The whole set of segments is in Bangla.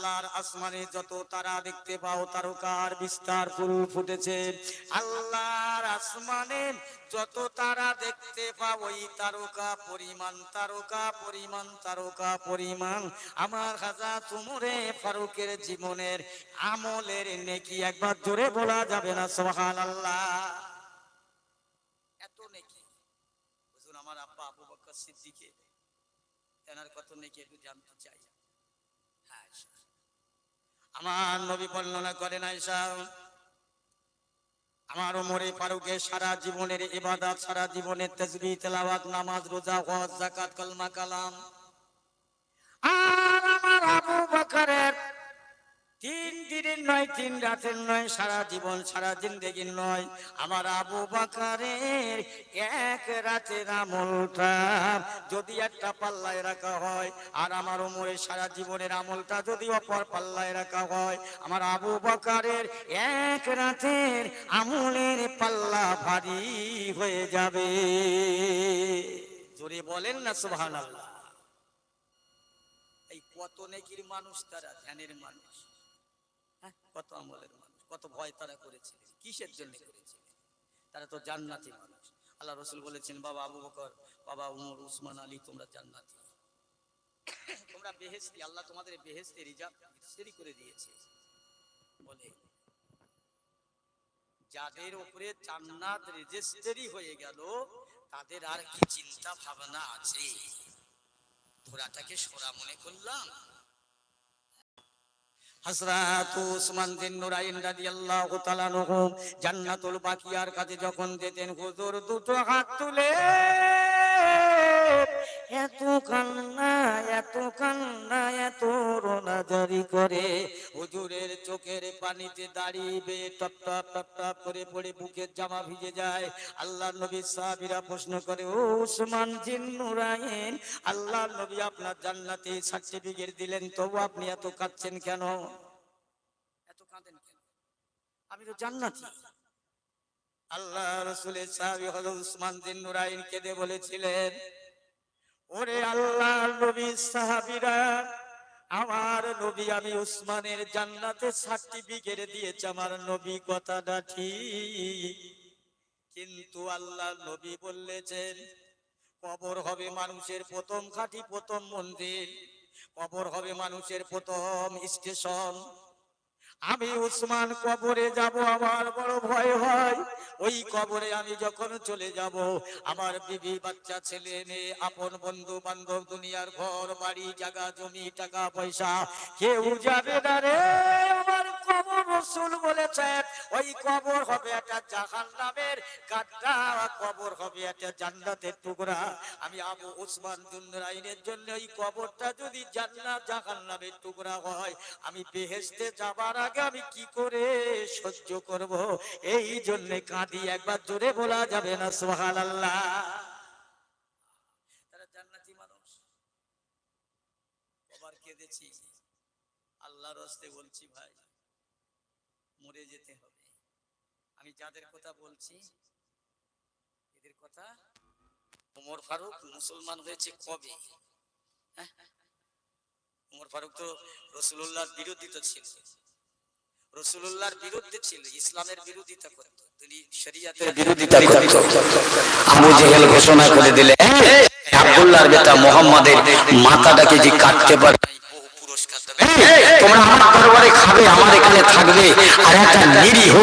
আল্লাহর আসমানে যত তারা দেখতে পাও তারকার বিস্তার ফুল ফুটেছে। আল্লাহর আসমানে যত তারা দেখতে পাও ওই তারকা পরিমাণ তারকা পরিমাণ তারকা পরিমাণ। আমার হাজা তুমরে ফারুকের জীবনের আমলের নেকি একবার জোরে বলা যাবে না সোহান আল্লাহ এত নেকি। বুঝুন আমার আব্বা আবু বকর সিদ্দিকে। তেনার কত নেকি একটু জানতে চাই হ্যাঁ আমার নবী বর্ণনা করেন আয়সা আমার ওমরে ফারুকের সারা জীবনের ইবাদত, সারা জীবনের তেজবি তেলাবাদ নামাজ, রোজা, হজ জাকাত কলমা, কালাম। আর আমার আবু বকরের তিন দিনের নয়, তিন রাতের নয়, সারা জীবন, সারা জিন্দগির নয়। আমার আবু বাকারের এক রাতের আমলটা যদি একটা পাল্লায় রাখা হয়, আর আমার উমরের সারা জীবনের আমলটা যদি অপর পাল্লায় রাখা হয়, আমার আবু বাকারের এক রাতের আমলের পাল্লা ভারী হয়ে যাবে। জোরে বলেন না আল্লাহ এই কত নেকির মানুষ তারা, ধ্যানের মানুষ। হ্যাঁ, কত আমলের মানুষ কত ভয় তারা করেছিলেন কিসের জন্য করেছিলেন তারা তো জান্নাতি মানুষ। আল্লাহ রসুল বলেছেন বাবা আবু বকর বাবা উমর উসমান আলী তোমরা জান্নাতি। তোমরা বেহেস্তি আল্লাহ তোমাদের বেহেস্তে রিজার্ভ রেজিস্ট্রি করে দিয়েছে। বলে যাদের উপরে জান্নাত রেজিস্ট্রি হয়ে গেল তাদের আর কি চিন্তা ভাবনা আছে? ঘোড়াটাকে সরা মনে করলাম জান্নাতুল বাকিয়ার কাছে যখন যেতেন হুজুর দুটো হাত তুলে এত কান্না এত কান্না এত রোনাজারি করে। হুজুরের চোখের পানিতে দাঁড়িয়ে বেয়ে টপ টপ টপ টপ করে পড়ে বুকের জামা ভিজে যায়। আল্লাহ নবী সাহাবীরা প্রশ্ন করে ও উসমান জিন নুরাইন আল্লাহ নবী আপনার জান্নাতে সার্টিফিকেট দিলেন তবু আপনি এত কাঁদছেন কেন? এত কাঁদেন কেন? আমি তো জান্নাতি। আল্লাহ রসুলের সাহাবী হযরত উসমান বিন নুরাইন কেঁদে বলেছিলেন ওরে আল্লাহ নবী সাহাবিরা, আমার নবী আমি উসমানের জান্নাতে সার্টিফিকেট দিয়েছে, আমার নবী কথাটা ঠিক। কিন্তু আল্লাহ নবী বললেছেন, কবর হবে মানুষের প্রথম খাঁটি প্রথম মন্দির। কবর হবে মানুষের প্রথম স্টেশন। আমি উসমান কবরে যাব, আমার বড় ভয় হয়। ওই কবরে আমি যখন চলে যাব, আমার বিবি বাচ্চা ছেলে মেয়ে, আপন বন্ধু বান্ধব, দুনিয়ার ঘর, বাড়ি, জায়গা, জমি, টাকা, পয়সা, কেউ যাবে না রে আমার কবর রসুল বলেছেন, ওই কবর হবে একটা জাহান নামের গাড্ডা কবর হবে একটা জান্নাতের টুকরা। আমি আবু উসমান দুন্নরাইনের জন্য ওই কবরটা যদি জান্নাত জাহান নামের টুকরা হয়, আমি বেহেশতে যাবার আগে আমি কি করে সহ্য করব? এই জন্য কাঁদি, একবার জোরে বলা যাবে না সোহান আল্লাহ তারা জান্নাতি আল্লাহর বলছি, ভাই। মরে যেতে হবে। আমি যাদের কথা বলছি এদের কথা ওমর ফারুক মুসলমান হয়েছে কবে? হ্যাঁ? ওমর ফারুক তো রসুল্লাহর বিরোধী তো ছিল। রসুল্লাহর বিরুদ্ধে ছিল ইসলামের বিরোধিতা করত তিনি শরিয়াতের বিরোধিতা করত। আবু জেহেল ঘোষণা করে দিলে আব্দুল্লাহর বেটা মোহাম্মদের মাথাটাকে যে কাটতে পারে বহু পুরস্কার দেবে এই, তোমরা আমার দরবারে খাবে, আমার এখানে থাকবে। আর একটা নিরীহ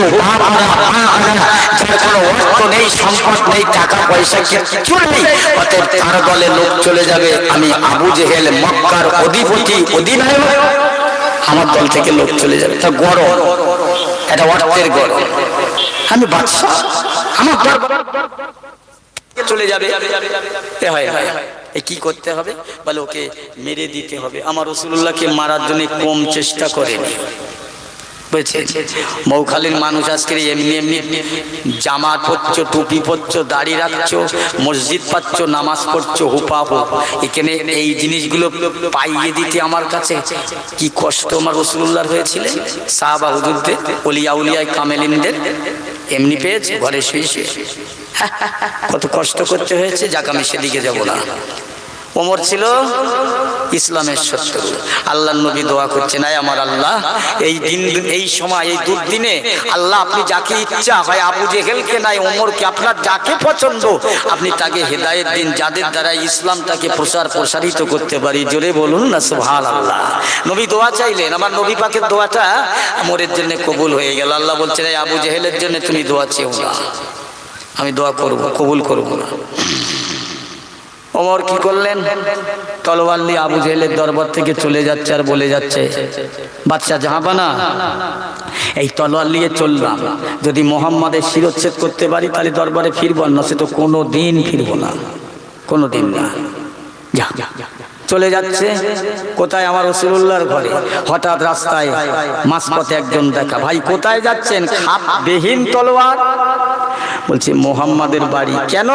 অর্থ নেই টাকা পয়সা কিচ্ছু নেই, অতএব চলে যাবে। আমি আবু জেহেল, মক্কার অধিপতি, অধিনায়ক। আমার দল থেকে লোক চলে যাবে। তা গরম। এটা অর্থের গরম। আমি বাদশাহ। আমার চলে যাবে। কি করতে হবে? বলে ওকে মেরে দিতে হবে। আমার রসুল্লাহকে মারার জন্য কম চেষ্টা বুঝছে মৌখালীর মানুষ আজকে এমনি এমনি জামা পরছো টুপি পরছো, দাড়ি রাখছো, মসজিদ পাচ্ছ, নামাজ পড়ছো, হুপা হু। এখানে এই জিনিসগুলো পাইয়ে দিতে আমার কাছে কি কষ্ট আমার রসুল্লাহর হয়েছিল সাহাবা হুজুরদের, অলিয়া উলিয়ায় কামেলিনদের, এমনি পেয়েছে, ঘরে শুয়ে শুয়ে। কত কষ্ট করতে হয়েছে, যাক আমি সেদিকে যাব না। ওমর ছিল ইসলামের শত্রু। আল্লাহ নবী দোয়া করছেন, আয় আমার আল্লাহ, এই দিন, এই সময়, এই দুর্দিনে আল্লাহ আপনি যাকে ইচ্ছা হয় আবু জেহেলকে নাই ওমরকে, আপনার যাকে পছন্দ, আপনি তাকে হেদায়েত দিন, যাদের দ্বারা ইসলামটাকে প্রসার প্রসারিত করতে পারি। জোরে বলুন না সুবহান আল্লাহ নবী দোয়া চাইলেন, আমার নবী পাকের দোয়াটা মোরের জন্য কবুল হয়ে গেল। আল্লাহ বলছেন আবু জেহেলের জন্য তুমি দোয়া চেও না। আমি দোয়া করব, কবুল করব না। ওমর কি করলেন? তলোয়ার নিয়ে আবু জেহেলের দরবার থেকে চলে যাচ্ছে আর বলে যাচ্ছে বাচ্চা জাহাবানা, এই তলোয়ার নিয়ে চললাম। যদি মোহাম্মদের শিরোচ্ছেদ করতে পারি, তাহলে দরবারে ফিরবো না, সে তো কোনো দিন ফিরবো না। কোনো দিন না। যা চলে যাচ্ছে। কোথায় আমার রসুল্লাহর ঘরে? হঠাৎ রাস্তায় মাঝপথে একজন দেখা, ভাই, কোথায় যাচ্ছেন? খাপ বেহীন তলোয়ার? বলছে, মোহাম্মদের বাড়ি। কেন?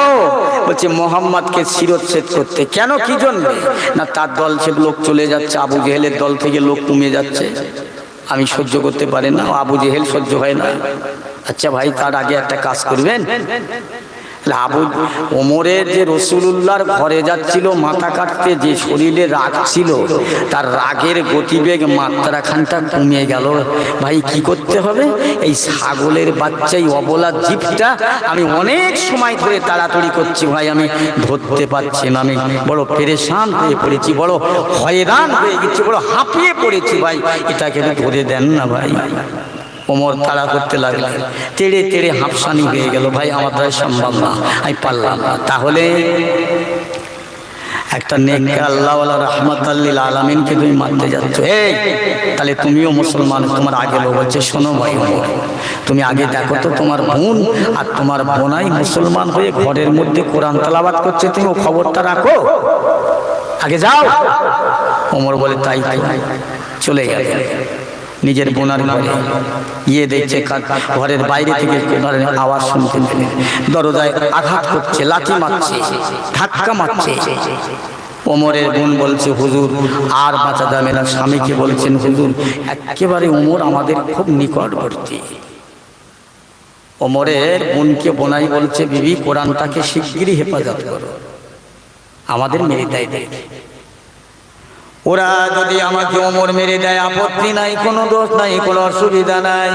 বলছে, মোহাম্মদকে শিরোচ্ছেদ করতে। কেন? কি জন্য? না, তার দল সে লোক চলে যাচ্ছে। আবু জেহেলের দল থেকে লোক কমে যাচ্ছে। আমি সহ্য করতে পারি না। আবু জেহেল সহ্য হয় না। আচ্ছা ভাই, তার আগে একটা কাজ করবেন? আবু ওমরের যে রসুলুল্লাহর ঘরে যাচ্ছিল, মাথা কাটতে যে শরীরে রাগ ছিল, তার রাগের গতিবেগ মাত্রাখানটা কমে গেল। ভাই, কি করতে হবে? এই ছাগলের বাচ্চাই অবলা জীবটা আমি অনেক সময় ধরে তাড়াতাড়ি করছি ভাই, আমি ধরতে পারছি না। আমি বড় পেরেশান হয়ে পড়েছি, বড় হয়রান হয়ে গেছি, বড় হাঁপিয়ে পড়েছি ভাই। এটাকে ধরে দেন না ভাই। ওমর তাড়া করতে লাগল। তেড়ে তেড়ে হাফসানি হয়ে গেল, ভাই, আমার দ্বারা সম্ভব না, আমি পারলাম না। তাহলে একটা নেককে আল্লাহ রহমত আল্লিল আলমিনকে তুমি মানতে যাচ্ছ। এই, তাহলে তুমিও মুসলমান, তোমার আগে বলছে শোনো ভাই তুমি আগে দেখো তো তোমার বোন আর তোমার বোনাই মুসলমান হয়ে ঘরের মধ্যে কোরআন তালাবাদ করছে, তুমি ও খবরটা রাখো। আগে যাও। ওমর বলে, তাই তাই। চলে গেলে। নিজের বোনার গিয়ে দেখছে ঘরের বাইরে থেকে ঘরের আওয়াজ শুনতে দরজায় আঘাত করছে লাঠি মারছে, ধাক্কা মারছে। ওমরের বোন বলছে, হুজুর, আর বাঁচা যাবে না। স্বামীকে বলছেন, হুজুর, একেবারে ওমর আমাদের খুব নিকটবর্তী। ওমরের বোনকে বোনাই বলছে, বিবি, কোরআনটাকে শিগগিরই হেফাজত করো। আমাদের মেরে দেয় দেয় ওরা যদি আমাকে অমর মেরে দেয়, আপত্তি নাই, কোনো দোষ নাই, কোনো অসুবিধা নাই।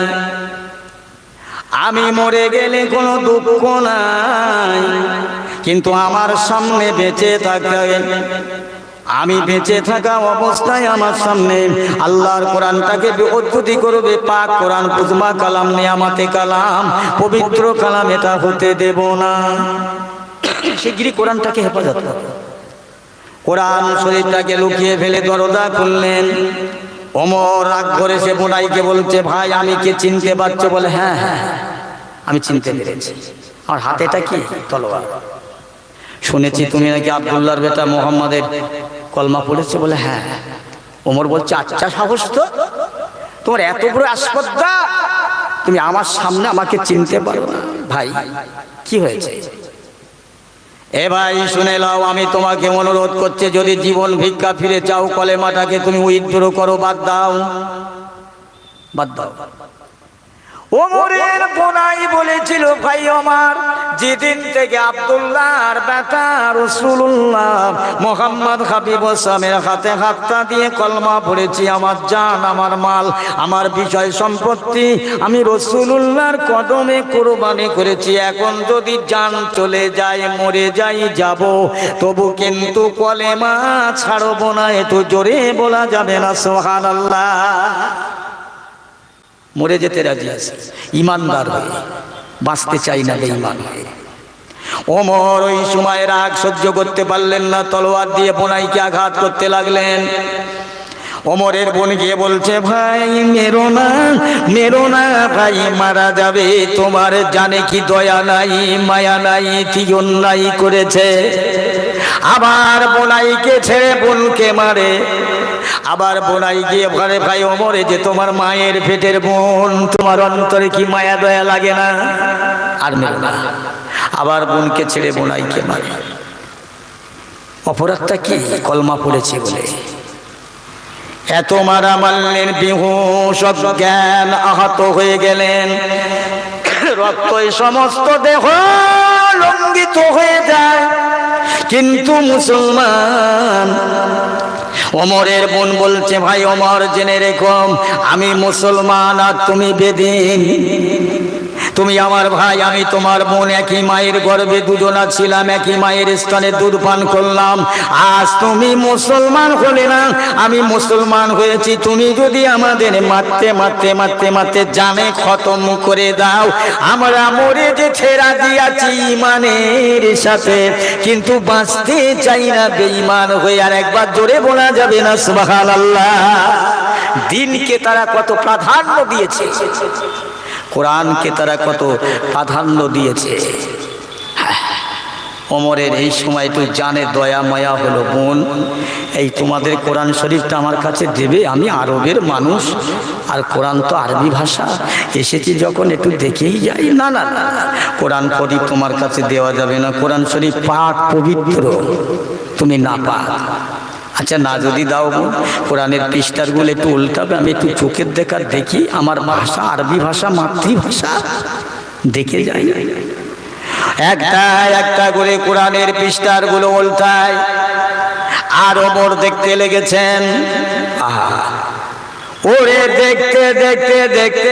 আমি মরে গেলে কোনো দুঃখ নাই, কিন্তু আমার সামনে বেঁচে থাকতে আমি বেঁচে থাকা অবস্থায় আমার সামনে আল্লাহর কোরআনটাকে অদ্ভুতি করবে, পাক কোরআন পুজমা কালাম, নিয়ামাতে কালাম, পবিত্র কালাম, এটা হতে দেব না। শিগগিরই কোরআনটাকে হেফাজত করো। কোরআন শরীফটাকে লুকিয়ে ফেলে দরজা খুললেন। অমর রাগ করে সে বোনাইকে বলছে, ভাই, আমি কে চিনতে পারছ? বলে হ্যাঁ হ্যাঁ আমি চিনতে পেরেছি। আমার হাতেটা কি? তলোয়ার। শুনেছি তুমি নাকি আবদুল্লাহর বেটা মোহাম্মদের কলমা পড়েছে? বলে হ্যাঁ ওমর বলছে আচ্ছা সাহস তো। তোমার এত বড় আসপদ্দা তুমি আমার সামনে আমাকে চিনতে পারো ভাই, কি হয়েছে? এ ভাই, শুনে লাও আমি তোমাকে অনুরোধ করছে, যদি জীবন ভিক্ষা ফিরে চাও, কলেমাটাকে তুমি উইথড্র করো, বাদ দাও। বাদ দাও। ওমরের বোনাই বলেছিল, ভাই আমার, যেদিন থেকে আব্দুল্লাহর বেটা রসুল্লাহ মোহাম্মদ হাবিব সামের হাতে হাতটা দিয়ে কলমা পড়েছি, আমার জান, আমার মাল, আমার বিষয় সম্পত্তি, আমি রসুল্লাহর কদমে কোরবানি করেছি, এখন যদি জান চলে যায়, মরে যাই, যাব, তবু কিন্তু কলেমা ছাড়বো না একটু জোরে বলা যাবে না সোহান আল্লাহ মরে যেতে রাজি আছে। ইমানদার হয়ে। বাঁচতে চাই না বেঈমান হয়ে ওমর ওই সময় রাগ সহ্য করতে পারলেন না, তলোয়ার দিয়ে বোনাইকে আঘাত করতে লাগলেন। ওমরের বোন গিয়ে বলছে, ভাই, মেরো না মেরো না ভাই, মারা যাবে। তোমার জানে কি দয়া নাই, মায়া নাই, কি অন্যায় করেছে। আবার বোনাইকে ছেড়ে বোনকে মারে। আবার বোনাই গিয়ে ঘরে ভাই অমরে যে তোমার মায়ের পেটের বোন, তোমার অন্তরে কি মায়া দয়া লাগে না? আর না। আবার বোনকে ছেড়ে বোনাইকে মারে। অপরাধটা কি? কলমা পড়েছে বলে। এত মারা মারলেন বিহুশ জ্ঞান আহত হয়ে গেলেন। রক্ত সমস্ত দেহ লঙ্ঘিত হয়ে যায়। কিন্তু মুসলমান ওমরের বোন বলছে ভাই অমর জেনে রেখম আমি মুসলমান আর তুমি বেদিন। তুমি আমার ভাই, আমি তোমার বোন, একই মায়ের গর্ভে দুজনা ছিলাম, একই মায়ের স্থানে দুধ পান করলাম। আজ তুমি মুসলমান হলে না, আমি মুসলমান হয়েছি। তুমি যদি আমাদের মারতে মারতে মারতে মারতে জানে খতম করে দাও। আমরা মরে যে ছেড়া দিয়াছি ইমানের সাথে, কিন্তু বাঁচতে চাই না বেঈমান হয়ে। আর একবার জোরে বলা যাবে না সুবহান আল্লাহ দিনকে তারা কত প্রাধান্য দিয়েছে। কোরআনকে তারা কত প্রাধান্য দিয়েছে। ওমরের এই সময় তো জানে দয়া, মায়া হলো বোন। এই তোমাদের কোরআন শরীফটা আমার কাছে দেবে, আমি আরবের মানুষ। আর কোরআন তো আরবি ভাষা। এসেছি যখন একটু দেখেই যাই। না না না না। কোরআন শরীফ তোমার কাছে দেওয়া যাবে না। কোরআন শরীফ পাক পবিত্র। তুমি না পাক আচ্ছা না যদি দাও কোরআনের পৃষ্ঠারগুলো একটু উল্টাবে আমি একটু চোখের দেখার দেখি, আমার ভাষা, আরবি ভাষা, মাতৃভাষা, দেখে যাই। একটা একটা করে কোরআনের পৃষ্ঠারগুলো উল্টায়, আর ওমর দেখতে লেগেছেন। আহা, ওরে দেখতে দেখতে দেখতে।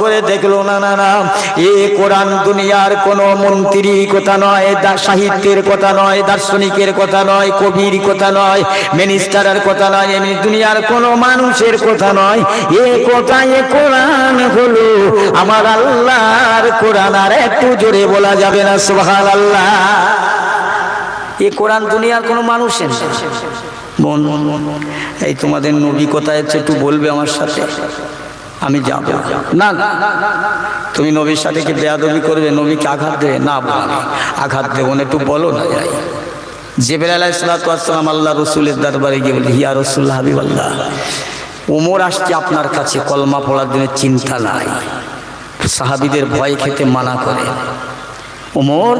করে দেখল, না না না, এ কোরআন দুনিয়ার কোন মন্ত্রীর কথা নয় সাহিত্যের কথা নয়, দার্শনিকের কথা নয়, কবির কথা নয় মিনিস্টারের কথা নয়, এমনি দুনিয়ার কোন মানুষের কথা নয়। এ কথা এ কোরআন হলো, আমার আল্লাহর কোরআন, আর একটু জোরে বলা যাবে না সুবহান আল্লাহ এ কোরআন দুনিয়ার কোনো মানুষের না। এই তোমাদের নবী কোথায় আছে একটু বলবে আমার সাথে। আমি যাব। না তুমি নবীর সাথে কি বেয়াদবি করবে? নবীকে আঘাত দেবে না আঘাত দেবো না একটু বলো না। যাই জেবের আলাইসালাম আল্লাহ রসুলের দরবারে গিয়ে বলি হিয়া রসুল্লাহ হাবিব আল্লাহ ওমর আসছে আপনার কাছে, কলমা পড়ার জন্য চিন্তা নাই। সাহাবিদের ভয় খেতে মানা করে। ওমর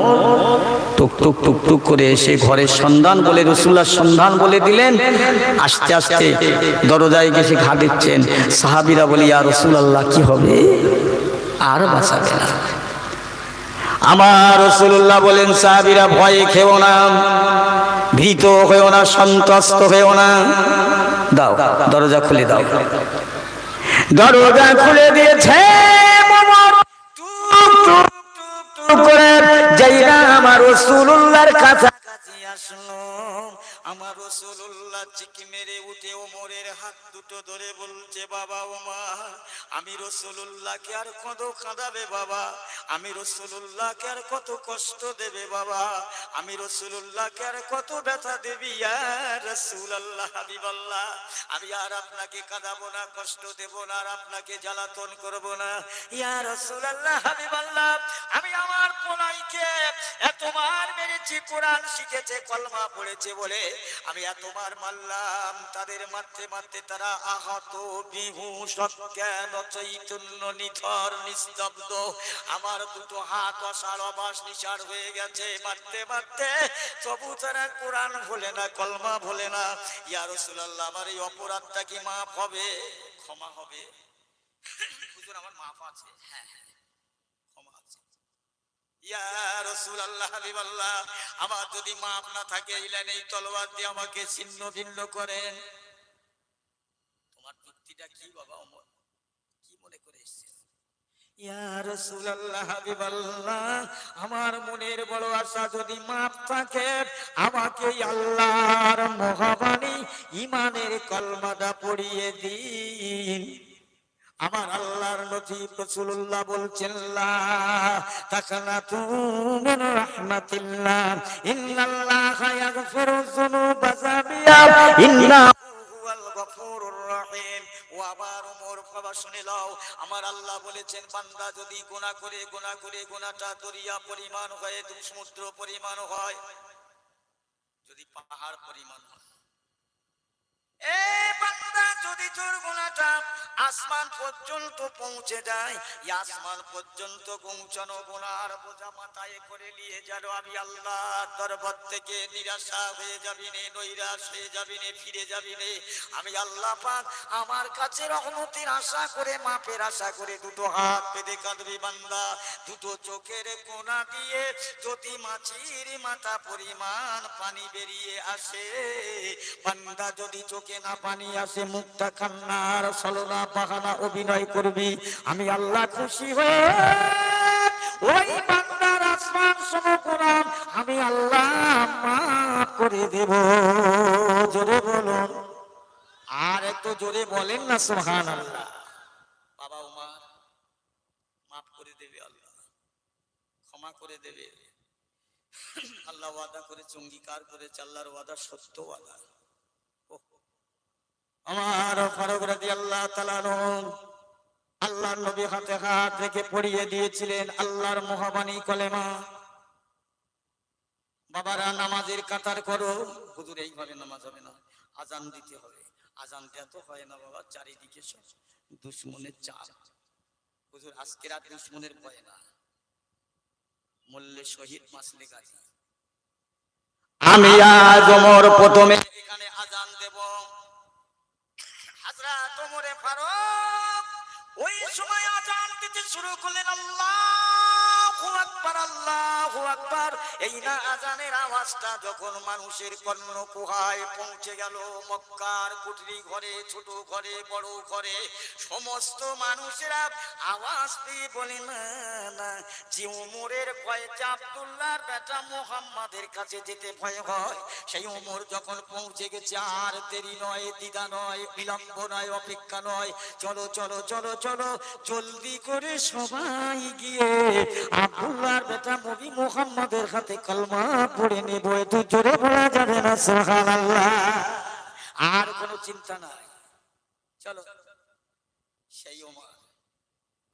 টুক টুক টুক টুক করে এসে ঘরের সন্ধান বলে রসুল্লার সন্ধান বলে দিলেন। আস্তে আস্তে দরজায় গেছে ঘা দিচ্ছেন। সাহাবিরা বলি আর রসুল আল্লাহ কি হবে? আর বাঁচাবে না। আমার রসুল্লাহ বলেন, সাহাবিরা ভয়ে খেও না, ভীত হয়েও না, সন্ত্রস্ত হয়েও না। দাও, দরজা খুলে দাও। দরজা খুলে দিয়েছে করে যাইরা আমার রসুল্লাহর কাছাকাছি আসলো। আমার রসুল্লাহ চিকি মেরে উঠে ওমরের হাত দুটো ধরে বলছে, বাবা ওমা আমি রসুল্লাহকে আর কত কাঁদাবে বাবা? আমি রসুল্লাহকে আর কত কষ্ট দেবে বাবা? আমি রসুল্লাহকে আর কত ব্যথা দেবি রসুল্লাহ হাবিবাল্লাহ। আমি আর আপনাকে কাঁদাবো না, কষ্ট দেব না, আর আপনাকে জ্বালাতন করব না। ইয়া রসুল্লাহ হাবিবাল্লাহ, আমি আমার পোলাইকে এতবার মেরেছি, কোরআন শিখেছে কলমা পড়েছে বলে আমি এতবার মারলাম তাদের মারতে মারতে তারা আহত, বিহু সজ্ঞান, চৈতন্য, নিথর, নিস্তব্ধ। আমার দুটো হাত অসার, অবাস, নিসার হয়ে গেছে। মারতে মারতে তবু তারা কোরআন ভোলে না, কলমা ভোলে না। ইয়ার রসুল্লাহ আমার এই অপরাধটা কি মাফ হবে? ক্ষমা হবে। আমার মাফ আছে। হ্যাঁ হ্যাঁ ক্ষমা আছে ইয়া রাসূলুল্লাহ হাবিবাল্লাহ আমার যদি মাপ না থাকে ইলেন এই তলোয়ার দিয়ে আমাকে ছিন্ন ভিন্ন করেন। তোমার যুক্তিটা কি বাবা ওমর কি মনে করে হাবিবাল্লাহ, আমার মনের বড় আশা যদি মাপ থাকে, আমাকে আল্লাহর মহাবাণী ইমানের কলমাটা পড়িয়ে দিন। আমার আল্লাহর নবী রাসূলুল্লাহ বলছেন, লা তাকানাতু মিন রাহমাতিল্লাহ, ইন্নাল্লাহা ইয়াগফিরু যুনুবা জামিয়া রহিম। ও আবার আমার আল্লাহ বলেছেন, বান্দা যদি গুনাহ করে গুনাহ করে গুনাহটা দরিয়া পরিমাণ হয় সমুদ্র পরিমাণ হয়, যদি পাহাড় পরিমাণ হয় যদি তোর গুনাহটা আসমান পর্যন্ত পৌঁছে যায় আসমান পর্যন্ত পৌঁছানো গোনার বোঝা মাথায় করে নিয়ে আমি আল্লাহ দরবার থেকে নিরাশা হয়ে যাবি নে, নৈরাশ হয়ে যাবি নে, ফিরে যাবি নে। আমি আল্লাহ পাক আমার কাছে আশা করে, মাপের আশা করে দুটো হাত পেতে কাঁদবি বান্দা। দুটো চোখের কোনা দিয়ে যদি মাছির মাথা পরিমাণ পানি বেরিয়ে আসে, বান্দা যদি চোখে পানি কান্নার সলনা বাহানা অভিনয় করবি। আমি আল্লাহ খুশি হয়ে বান্দার আসমান সমকরাম আমি আল্লাহ মাফ করে দেব। জোরে বলুন। আর একটু জোরে বলেন না সোহান আল্লাহ বাবা উমার মাফ করে দেবে আল্লাহ। ক্ষমা করে দেবে। আল্লাহ ওয়াদা করেছে, অঙ্গীকার করেছে, আল্লাহর ওয়াদা সত্য ওয়াদা। আমার ফারুক রাজি আল্লাহ আল্লাহ নবী হাতে হাত রেখে পড়িয়ে দিয়েছিলেন আল্লাহর মহাবাণী কলেমা। বাবারা, নামাজের কাতার করো। হুজুর, এইভাবে নামাজ হবে না। আজান দিতে হবে। আজান দেওয়া তো হয় না বাবা, চারিদিকে সব দুশ্মনের চাপ। হুজুর, আজকে রাত দুশ্মনের ভয় না। মল্লে শহীদ মাসলে গাজী আমি আজ ওমর প্রথমে এখানে আজান দেব। ওমরে ফারুক ওই সময় আজান দিতে শুরু করলেন, আল্লাহু আকবার আল্লাহু আকবার। এই না আজানের আওয়াজটা যখন মানুষের কর্ণ কুহায় পৌঁছে গেল, মক্কার কুটরি ঘরে, ছোট ঘরে, বড় ঘরে, সমস্ত মানুষেরা আওয়াজ দিয়ে বলে না না, যে উমরের ভয়টা আব্দুল্লাহর বেটা মোহাম্মদের কাছে যেতে ভয় হয়। সেই উমর যখন পৌঁছে গেছে, আর দেরি নয়, দ্বিধা নয়, বিলম্ব নয়, অপেক্ষা নয়, চলো চলো চলো চলো, জলদি করে সবাই গিয়ে আব্দুল্লাহর বেটা নবী মোহাম্মদের হাতে কলমা পড়ে নেব। একটু জোরে বলা যাবে না, সুবহানাল্লাহ। আর কোনো চিন্তা নাই। চলো, সেই ওমর।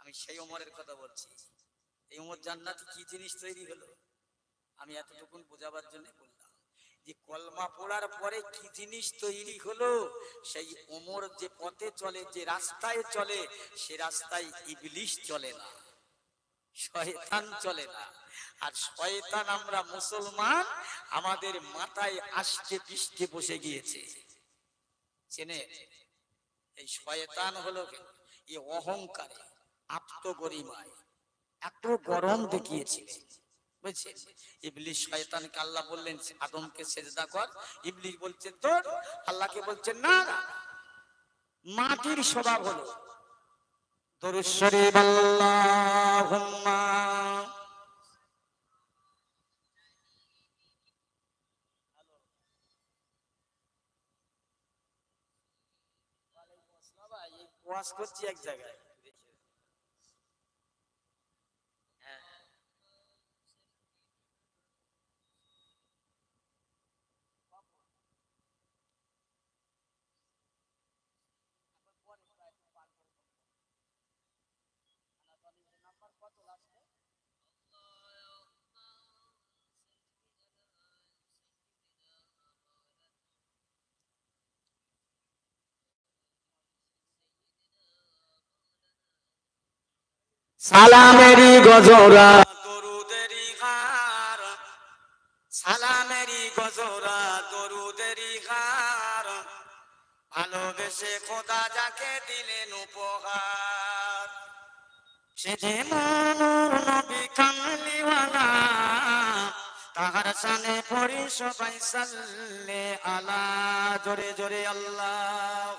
আমি সেই ওমরের কথা বলছি। এই ওমর জান্নাতে কি জিনিস তৈরি হলো? আমি এতটুকুন বোঝাবার জন্য বললাম যে কলমা পড়ার পরে কি জিনিস তৈরি হলো? সেই ওমর যে পথে চলে, যে রাস্তায় চলে, সে রাস্তায় ইবলিশ চলে না, শয়তান চলে না। আর শয়তান আমরা মুসলমান, আমাদের মাথায় আসতে পিষ্টে বসে গিয়েছে। চেনে? এই শয়তান হলো? এই অহংকারে আত্মগরিমায় এত গরম দেখিয়েছিলেন বুঝছেন ইবলিশ শয়তানকে আল্লাহ বললেন, আদমকে সেজদা কর। ইবলিশ বলছে, তোর? আল্লাহকে বলছেন না। মাটির স্বভাব হলো। দরুদ শরীফ, আল্লাহুম্মা। করছি এক জায়গায়। সালামেরই গজরা। দরুদেরি হার সালামেরি গজরা দরুদেরি হার। ভালোবেসে খোদা যাকে দিলেন উপহার। সে যে মনুর নবী কামলিওয়ালা তাহার সানে পড়ি সবাই সাল্লে আলা, জোরে জোরে আল্লাহ